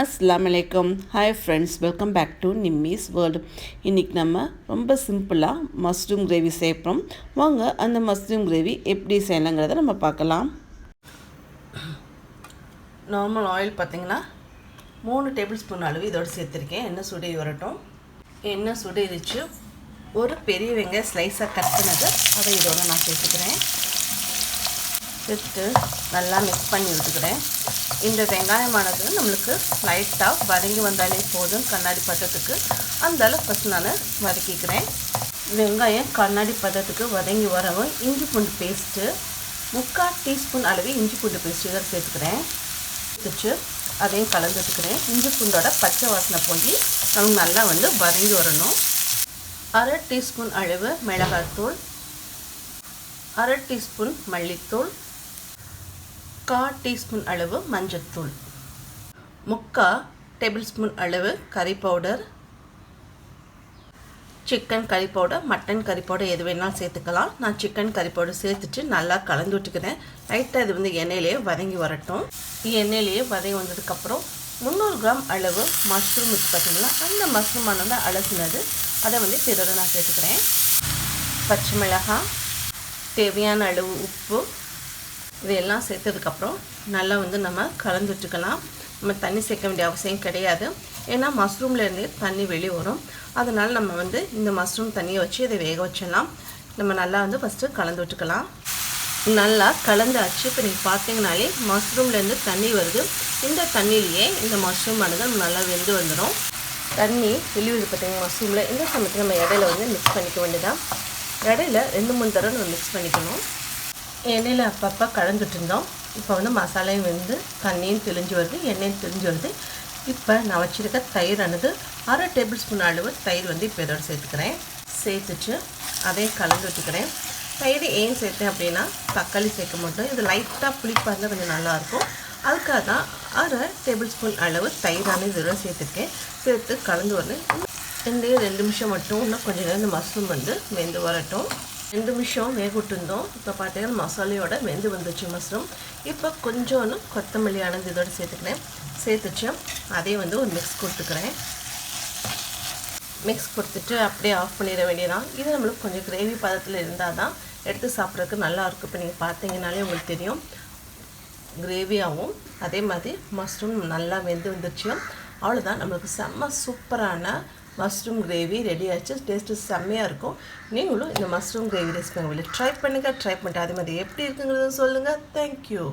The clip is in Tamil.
அஸ்லாம் வலைக்கம் hi friends welcome back to Nimmi's world இன்றைக்கி நம்ம ரொம்ப சிம்பிளாக மஷ்ரூம் கிரேவி சேர்ப்போம் வாங்க அந்த மஷ்ரூம் கிரேவி எப்படி செய்யலாங்கிறத நம்ம பார்க்கலாம். நார்மல் ஆயில் பார்த்திங்கன்னா மூணு டேபிள் ஸ்பூன் அளவு இதோடு சேர்த்துருக்கேன். எண்ணெய் சுடி வரட்டும். எண்ணெய் சுடிச்சு ஒரு பெரிய வெங்காய ஸ்லைஸாக கட் பண்ணது. அதை இதோட நான் சேர்த்துக்கிறேன். சேர்த்து நல்லா மிக்ஸ் பண்ணி விட்டுக்கிறேன் இந்த வெங்காயமானது நம்மளுக்கு லைட்டாக வதங்கி வந்தாலே போதும். கண்ணாடி பதத்துக்கு அந்தளவு ஃபஸ்ட் நான் வதக்கிக்கிறேன். வெங்காயம் கண்ணாடி பதத்துக்கு வதங்கி வரவும் இஞ்சி பூண்டு பேஸ்ட்டு முக்கால் டீஸ்பூன் அளவு இஞ்சி பூண்டு பேஸ்ட்டு தான் சேர்த்துக்கிறேன். வச்சு அதையும் கலந்துட்டுக்கிறேன் இஞ்சி பூண்டோட பச்சை வாசனை போய் நமக்கு நல்லா வந்து வதங்கி வரணும். அரை டீஸ்பூன் அளவு மிளகாய்த்தூள் அரை டீஸ்பூன் மல்லித்தூள் கால் டீஸ்பூன் அளவு மஞ்சத்தூள். முக்கா டேபிள் ஸ்பூன் அளவு கறி பவுடர். சிக்கன் கறி பவுடர் மட்டன் கறி பவுடர் எது வேணாலும் சேர்த்துக்கலாம். நான் சிக்கன் கறி பவுடர் சேர்த்துட்டு நல்லா கலந்து விட்டுக்கிறேன். லைட்டாக இது வந்து எண்ணெயிலேயே வதங்கி வரட்டும். எண்ணெயிலேயே வதங்கி வந்ததுக்கப்புறம் முந்நூறு கிராம் அளவு மஷ்ரூம் இருக்குது பார்த்தீங்களா அந்த மஷ்ரூம் வந்து அலசினது. அதை வந்து இதோட நான் சேர்த்துக்கிறேன். பச்சை மிளகாய் தேவையான அளவு உப்பு இதையெல்லாம் சேர்த்ததுக்கப்புறம் நல்லா வந்து நம்ம கலந்துட்டுக்கலாம். நம்ம தண்ணி சேர்க்க வேண்டிய அவசியம் கிடையாது. ஏன்னா மஷ்ரூம்லேருந்து தண்ணி வெளியே வரும். அதனால் நம்ம வந்து இந்த மஷ்ரூம் தண்ணியை வச்சு இதை வேக வச்சிடலாம். நம்ம நல்லா வந்து ஃபஸ்ட்டு கலந்து விட்டுக்கலாம் நல்லா கலந்தாச்சு. இப்போ நீங்கள் பார்த்தீங்கனாலே மஷ்ரூம்லேருந்து தண்ணி வருது. இந்த தண்ணியிலேயே இந்த மஷ்ரூம் ஆனது நம்ம நல்லா வெந்து வந்துடும். தண்ணி வெளியுது பார்த்தீங்க மஷ்ரூமில்? இந்த சமயத்தில் நம்ம இடையில வந்து மிக்ஸ் பண்ணிக்க வேண்டியதான் இடையில ரெண்டு மூணு தடவை நம்ம மிக்ஸ் பண்ணிக்கணும். எண்ணெயில் அப்பப்போ கலந்துட்டு இருந்தோம் இப்போ வந்து மசாலையும் வந்து தண்ணியும் தெளிஞ்சு வருது எண்ணெயும் தெளிஞ்சு வருது. இப்போ நான் வச்சுருக்க தயிரானது அரை டேபிள் ஸ்பூன் அளவு தயிர் வந்து இப்போ இதோட சேர்த்துக்கிறேன். சேர்த்துட்டு அதையும் கலந்து வச்சுக்கிறேன் தயிர் ஏன் சேர்த்தேன் அப்படின்னா தக்காளி சேர்க்க மாட்டோம். இது லைட்டாக புளிப்பாக இருந்தால் கொஞ்சம் நல்லாயிருக்கும். அதுக்காக தான் அரை டேபிள் ஸ்பூன் அளவு தயிரான இதோட சேர்த்துருக்கேன். சேர்த்து கலந்து வரேன் இந்த ரெண்டு நிமிஷம் மட்டும் இன்னும் கொஞ்சம் நேரம் இந்த மஷ்ரூம் வந்து வெந்து வரட்டும். ரெண்டு நிமிஷம் வேகவிட்டுருந்தோம் இப்போ பார்த்தீங்கன்னா மசாலையோட வெந்து வந்துச்சு மஷ்ரூம். இப்போ கொஞ்சோன்னு கொத்தமல்லி அணந்து இதோட சேர்த்துக்கிறேன். சேர்த்துச்சு. அதே வந்து ஒரு மிக்ஸ் கொடுத்துக்கிறேன். மிக்ஸ் கொடுத்துட்டு அப்படியே ஆஃப் பண்ணிட வேண்டியதான் இது நம்மளுக்கு கொஞ்சம் கிரேவி பதத்தில் இருந்தால் தான் எடுத்து சாப்பிட்றதுக்கு நல்லாயிருக்கும் இப்போ நீங்கள் பார்த்தீங்கனாலே உங்களுக்கு தெரியும். கிரேவியாகவும் அதே மாதிரி மஷ்ரூம் நல்லா வெந்து வந்துருச்சு. அவ்வளோதான் நம்மளுக்கு செம்ம சூப்பரான மஷ்ரூம் கிரேவி ரெடி ஆச்சு. டேஸ்ட்டு செம்மையாக இருக்கும். நீங்களும் இந்த மஷ்ரூம் கிரேவி ரெசிபி உங்களை ட்ரை பண்ணுங்கள் ட்ரை பண்ணிட்டு அதே மாதிரி எப்படி இருக்குங்கிறத சொல்லுங்கள் தேங்க்யூ